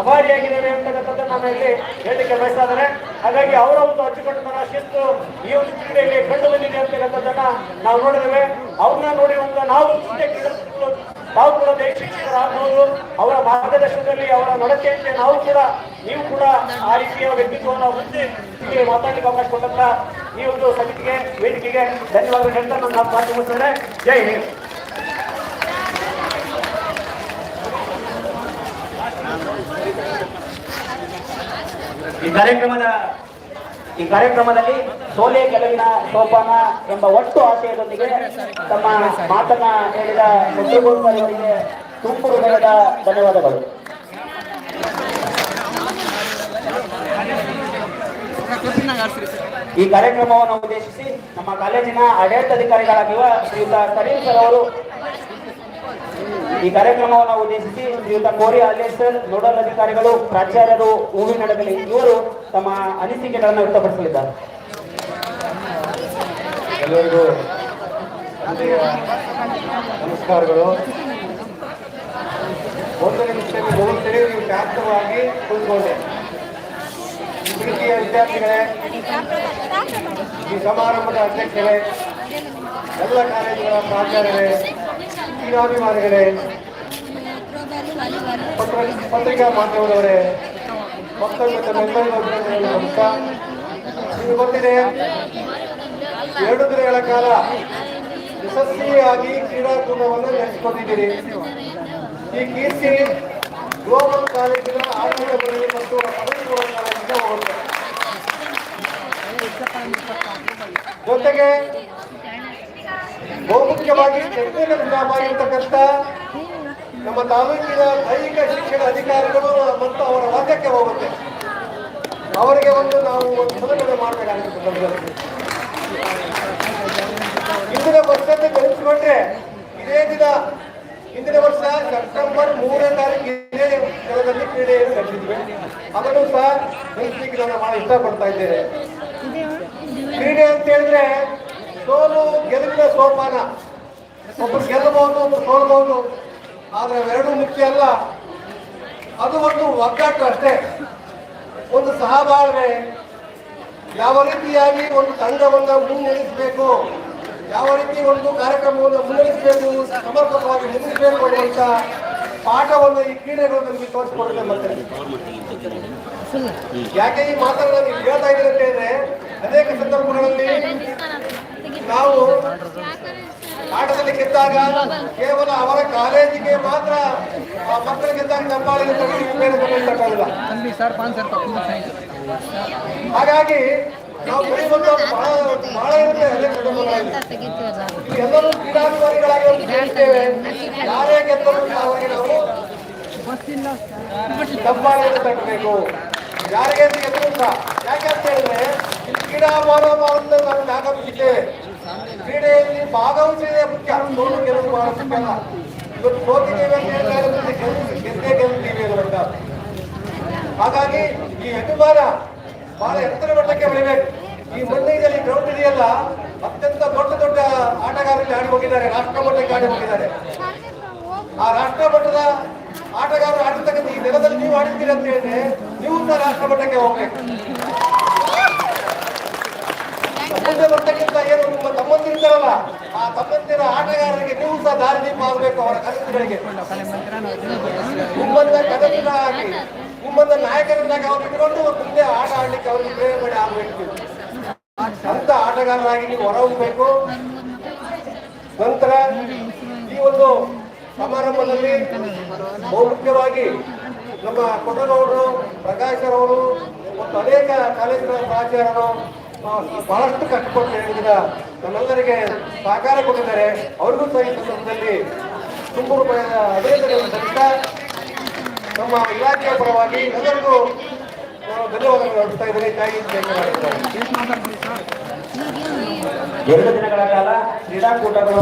ಅಭಾರಿಯಾಗಿದ್ದೇವೆ ಅಂತಕ್ಕಂಥದ್ದು ನಾನು ಇಲ್ಲಿ ಹೇಳಲಿಕ್ಕೆ ಬಯಸ್ತಾ ಇದ್ದಾರೆ ಹಾಗಾಗಿ ಅವರ ಒಂದು ಅಚ್ಚುಕಟ್ಟುತನ ಶಿಸ್ತು ಈ ಒಂದು ಕ್ರೀಡೆಯಲ್ಲಿ ಕಂಡು ಬಂದಿದೆ ಅಂತಕ್ಕಂಥದ್ದನ್ನ ನಾವು ನೋಡಿದ್ದೇವೆ. ಅವ್ರನ್ನ ನೋಡಿ ಒಂದು ನಾವು ನಾವು ಕೂಡ ದೇಶ ಶಿಕ್ಷಕರಾಗಬಹುದು ಅವರ ಮಾರ್ಗದರ್ಶನದಲ್ಲಿ, ಅವರ ನಡತೆಯಂತೆ ನಾವು ಕೂಡ, ನೀವು ಕೂಡ ಆ ರೀತಿಯ ವ್ಯಕ್ತಿತ್ವವನ್ನು ಹೀಗೆ ಮಾತಾಡಲಿಕ್ಕೆ ಅವಕಾಶ ಕೊಟ್ಟಂತ ಈ ಒಂದು ಸಮಿತಿಗೆ, ವೇದಿಕೆಗೆ ಧನ್ಯವಾದಗಳು ಹೇಳ್ತಾ ನಾನು ಮಾತು ಮುಗಿಸ್ತೇನೆ. ಜೈ ಹಿಂದ್. ಈ ಕಾರ್ಯಕ್ರಮದ, ಈ ಕಾರ್ಯಕ್ರಮದಲ್ಲಿ ಸೋಲೆ ಗೆಲುವಿನ ಸೋಪಾನ ಎಂಬ ಒಟ್ಟು ಆಶಯದೊಂದಿಗೆ ತಮ್ಮ ಮಾತನ್ನ ಹೇಳಿದ ಅವರಿಗೆ ತುಂಬು ಹೃದಯದ ಧನ್ಯವಾದಗಳು. ಈ ಕಾರ್ಯಕ್ರಮವನ್ನು ಉದ್ದೇಶಿಸಿ ನಮ್ಮ ಕಾಲೇಜಿನ ಆಡಳಿತಾಧಿಕಾರಿಗಳಾಗಿರುವ ಶ್ರೀಯುತ ಕರೀಂ ಸರ್ ಅವರು ಈ ಕಾರ್ಯಕ್ರಮವನ್ನು ಉದ್ದೇಶಿಸಿ ಶ್ರೀಯುತ ಕೋರಿ ಆಲೇಶ್ ಸರ್ ನೋಡಲ್ ಅಧಿಕಾರಿಗಳು, ಪ್ರಾಚಾರ್ಯರು ಹೂವಿನಡಗಲಿ ಇವರು ತಮ್ಮ ಅನಿಸಿಕೆಗಳನ್ನು ವ್ಯಕ್ತಪಡಿಸಲಿದ್ದಾರೆ. ಎಲ್ಲರಿಗೂ ನಮಸ್ಕಾರಗಳು. ಒಂದು ನಿಮಿಷದಲ್ಲಿ ಹೋಗ್ತೀರಿ ನೀವು ಶಾಂತವಾಗಿ ಕುಳಿತುಕೊಂಡೆ ವಿದ್ಯಾರ್ಥಿಗಳೇ, ಈ ಸಮಾರಂಭದ ಅಧ್ಯಕ್ಷರೇ, ಎಲ್ಲ ಕಾಲೇಜುಗಳ ಪ್ರಾಚಾರ್ಯರೇ ಕ್ರೀಡಾಭಿಮಾನಿಗಳೇ ಪತ್ರಿಕಾ ಮಾಧ್ಯಮದವರೇ ಮಕ್ಕಳು ಗೊತ್ತಿದೆ, ಎರಡು ದಿನಗಳ ಕಾಲ ಯಶಸ್ವಿಯಾಗಿ ಕ್ರೀಡಾಕೂಟವನ್ನು ನಡೆಸಿಕೊಂಡಿದ್ದೀರಿ. ಈ ಕೀರ್ತಿ ಗ್ಲೋಬಲ್ ಕಾಲೇಜಿನ ಆಡಳಿತ ಮಂಡಳಿ ಮತ್ತು ಜೊತೆಗೆ ಬಹುಮುಖ್ಯವಾಗಿ ಆಗಿರ್ತಕ್ಕಂಥ ನಮ್ಮ ತಾಲೂಕಿನ ದೈಹಿಕ ಶಿಕ್ಷಣ ಅಧಿಕಾರಿಗಳು ಮತ್ತು ಅವರ ವರ್ಗಕ್ಕೆ ಹೋಗುತ್ತೆ. ಅವರಿಗೆ ಒಂದು ನಾವು ಒಂದು ಸಲಹೆ ಮಾಡಬೇಕಾಗುತ್ತೆ. ಇಂದಿನ ವರ್ಷಕ್ಕೆ ಗಳಿಸಿಕೊಂಡ್ರೆ ಇದೇ ದಿನ, ಹಿಂದಿನ ವರ್ಷ ಸೆಪ್ಟೆಂಬರ್ ಮೂರನೇ ತಾರೀಕು ಇದೇ ಕ್ರೀಡೆಯನ್ನು ನಡೆಸಿದ್ವಿ. ಅದನ್ನು ಸಹ ಗಳಿಸಲಿಕ್ಕೆ ನಾನು ಬಹಳ ಇಷ್ಟಪಡ್ತಾ ಇದ್ದೇನೆ. ಸೋಲು ಗೆಲುವಿನ ಸೋಪಾನ ಒಬ್ಬರು ಗೆಲ್ಲಬಹುದು ಒಬ್ಬರು ಸೋಲಬಹುದು. ಆದ್ರೆ ಅವೆರಡೂ ಮುಖ್ಯ ಅಲ್ಲ. ಅದು ಒಂದು ಒಗ್ಗಟ್ಟು ಅಷ್ಟೇ. ಒಂದು ಸಹಬಾಳ್ವೆ. ಯಾವ ರೀತಿಯಾಗಿ ಒಂದು ತಂಡವನ್ನು ಮುನ್ನಡೆಸಬೇಕು? ಯಾವ ರೀತಿ ಒಂದು ಕಾರ್ಯಕ್ರಮವನ್ನು ಮುನ್ನಡೆಸಬೇಕು? ಸಮರ್ಪಕವಾಗಿ ಮುಗಿಸಬೇಕು ಅಂತ ಪಾಠವನ್ನು ಈ ಕ್ರೀಡೆಗಳು ನಮಗೆ ತೋರಿಸ್ಕೊಡುತ್ತೆ ಮತ್ತೆ. ಯಾಕೆ ಈ ಮಾತನ್ನು ನಾನು ಹೇಳ್ತಾ ಇದ್ದೀನಿ ಅಂತ ಹೇಳಿದ್ರೆ, ಅನೇಕ ಸಂದರ್ಭಗಳಲ್ಲಿ ನಾವು ಆಟದಲ್ಲಿ ಗೆದ್ದಾಗ ಕೇವಲ ಅವರ ಕಾಲೇಜಿಗೆ ಮಾತ್ರ ಆ ಮಕ್ಕಳು ಗೆದ್ದಾಗ ತಗೊಳ್ತಕ್ಕಾಗಲ್ಲ ಹಾಗಾಗಿ ನಾವು ಬಹಳ ಬಹಳ ಇರುತ್ತೆ ಎಲ್ಲರೂ ಕ್ರೀಡಾಭಿಮಾನಿಗಳಾಗಿ ನಾವು ಕೇಳ್ತೇವೆ ಯಾರೇ ಗೆದ್ದರು ಅವರಿಗೆ ನಾವು ತಟ್ಟಬೇಕು. ಯಾರಿಗೆ ಗೆದ್ದರೂ ಯಾಕೆ ಅಂತ ಹೇಳಿದ್ರೆ ಕ್ರೀಡಾ ಮನೋಭಾವದಿಂದ ನಾವು ಭಾಗವಹಿಸಿದೆ ಮುಖ್ಯ. ಸೋಲು ಗೆಲುವು ಅಲ್ಲ ಇವತ್ತು ಹೋಗಿದ್ದೀವಿ ಅಂತ ಹೇಳ್ತಾರೆ ಗೆದ್ದು ಗೆದ್ದೇ ಗೆಲ್ತೀವಿ ಅದರಿಂದ ಹಾಗಾಗಿ ಈ ಅಭಿಮಾನ ಬಹಳ ಎತ್ತರ ಮಟ್ಟಕ್ಕೆ ಬೆಳಿಬೇಕು ಈ ಮುಂದೈದಲ್ಲಿ ಗ್ರೌಂಡ್ ಇದೆಯಲ್ಲ ಅತ್ಯಂತ ದೊಡ್ಡ ದೊಡ್ಡ ಆಟಗಾರರಲ್ಲಿ ಆಡಿ ಹೋಗಿದ್ದಾರೆ ರಾಷ್ಟ್ರ ಮಟ್ಟಕ್ಕೆ ಆಡಿ ಹೋಗಿದ್ದಾರೆ ಆ ರಾಷ್ಟ್ರ ಮಟ್ಟದ ಆಟಗಾರರು ಆಡಿರ್ತಕ್ಕಂಥ ಈ ನೆಲದಲ್ಲಿ ನೀವು ಆಡಿದ್ದೀರಿ ಅಂತ ಹೇಳಿದ್ರೆ ನೀವು ಸಹ ರಾಷ್ಟ್ರ ಮಟ್ಟಕ್ಕೆ ಹೋಗ್ಬೇಕು ಮುಂದೆ ನಿಮ್ಮ ತಮ್ಮಂದಿರ್ತಾರಲ್ಲ ಆ ತಮ್ಮಂದಿರ ಆಟಗಾರರಿಗೆ ನೀವು ಸಹ ದಾರಿದೀಪ ಆಗಬೇಕು ಅವರ ಕನಸುಗಳಿಗೆ. ನಿಮ್ಮನ್ನ ಕನಸಿನಾಗಿ ಕುಂಬದ ನಾಯಕರನ್ನಾಗಿ ಅವ್ರು ಇಟ್ಕೊಂಡು ಮುಂದೆ ಆಟ ಆಡ್ಲಿಕ್ಕೆ ಅವ್ರಿಗೆ ಪ್ರೇರಣೆ ಆಗಬೇಕು. ಅಂತ ಆಟಗಾರರಾಗಿ ನೀವು ಹೊರಹೋಗ್ಬೇಕು. ನಂತರ ಈ ಒಂದು ಸಮಾರಂಭದಲ್ಲಿ ಬಹುಮುಖ್ಯವಾಗಿ ನಮ್ಮ ಕೊಟ್ಟನವರು ಪ್ರಕಾಶರವರು ಮತ್ತು ಅನೇಕ ಕಾಲೇಜುಗಳ ಪ್ರಾಚಾರ್ಯರು ಬಹಳಷ್ಟು ಕಟ್ಟಿಕೊಂಡು ಹೇಳಿದ ನಮ್ಮೆಲ್ಲರಿಗೆ ಸಹಕಾರ ಕೊಟ್ಟಿದ್ದಾರೆ. ಅವ್ರಿಗೂ ಸಹ ಈ ಸಂದರ್ಭದಲ್ಲಿ ತುಂಬ ರೂಪಾಯಿಯ ಅಭಿನಂದನೆಗಳನ್ನು ಸಲ್ಲಿಸ್ತಾ ನಮ್ಮ ಇಲಾಖೆಯ ಪರವಾಗಿ ಎಲ್ಲರಿಗೂ ಧನ್ಯವಾದಗಳು ಅರ್ಪಿಸ್ತಾ ಇದ್ದೇನೆ. ಕರ್ನಾಟಕ. ಎರಡು ದಿನಗಳ ಕಾಲ ಕ್ರೀಡಾಕೂಟಗಳು